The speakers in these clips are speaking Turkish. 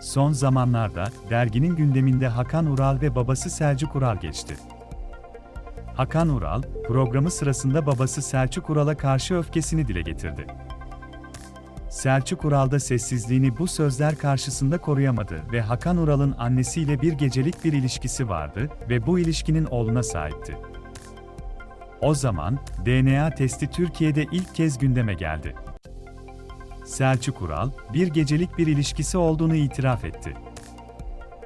Son zamanlarda derginin gündeminde Hakan Ural ve babası Selçuk Ural geçti. Hakan Ural, programı sırasında babası Selçuk Ural'a karşı öfkesini dile getirdi. Selçuk Ural da sessizliğini bu sözler karşısında koruyamadı ve Hakan Ural'ın annesiyle bir gecelik bir ilişkisi vardı ve bu ilişkinin oğluna sahipti. O zaman DNA testi Türkiye'de ilk kez gündeme geldi. Selçuk Ural, bir gecelik bir ilişkisi olduğunu itiraf etti.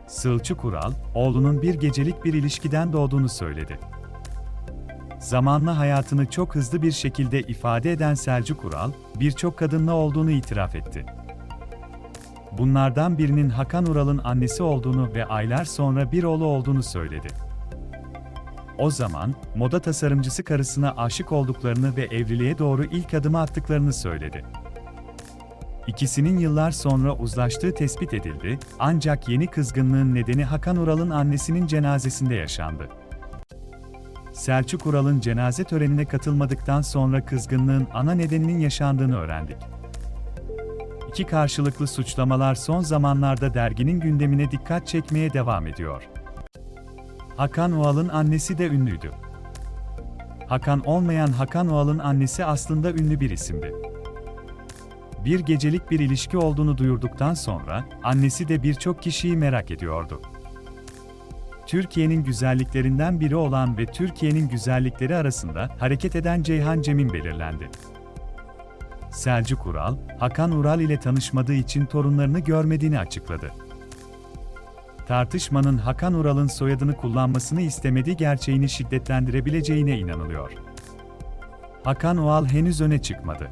Sılçık Ural, oğlunun bir gecelik bir ilişkiden doğduğunu söyledi. Zamanla hayatını çok hızlı bir şekilde ifade eden Selçuk Ural, birçok kadınla olduğunu itiraf etti. Bunlardan birinin Hakan Ural'ın annesi olduğunu ve aylar sonra bir oğlu olduğunu söyledi. O zaman, moda tasarımcısı karısına aşık olduklarını ve evliliğe doğru ilk adımı attıklarını söyledi. İkisinin yıllar sonra uzlaştığı tespit edildi, ancak yeni kızgınlığın nedeni Hakan Ural'ın annesinin cenazesinde yaşandı. Selçuk Ural'ın cenaze törenine katılmadıktan sonra kızgınlığın ana nedeninin yaşandığını öğrendik. İki karşılıklı suçlamalar son zamanlarda derginin gündemine dikkat çekmeye devam ediyor. Hakan Oğal'ın annesi de ünlüydü. Hakan olmayan Hakan Oğal'ın annesi aslında ünlü bir isimdi. Bir gecelik bir ilişki olduğunu duyurduktan sonra annesi de birçok kişiyi merak ediyordu. Türkiye'nin güzelliklerinden biri olan ve Türkiye'nin güzellikleri arasında hareket eden Ceyhan Cem'in belirlendi. Selçuk Ural, Hakan Ural ile tanışmadığı için torunlarını görmediğini açıkladı. Tartışmanın Hakan Ural'ın soyadını kullanmasını istemediği gerçeğini şiddetlendirebileceğine inanılıyor. Hakan Ural henüz öne çıkmadı.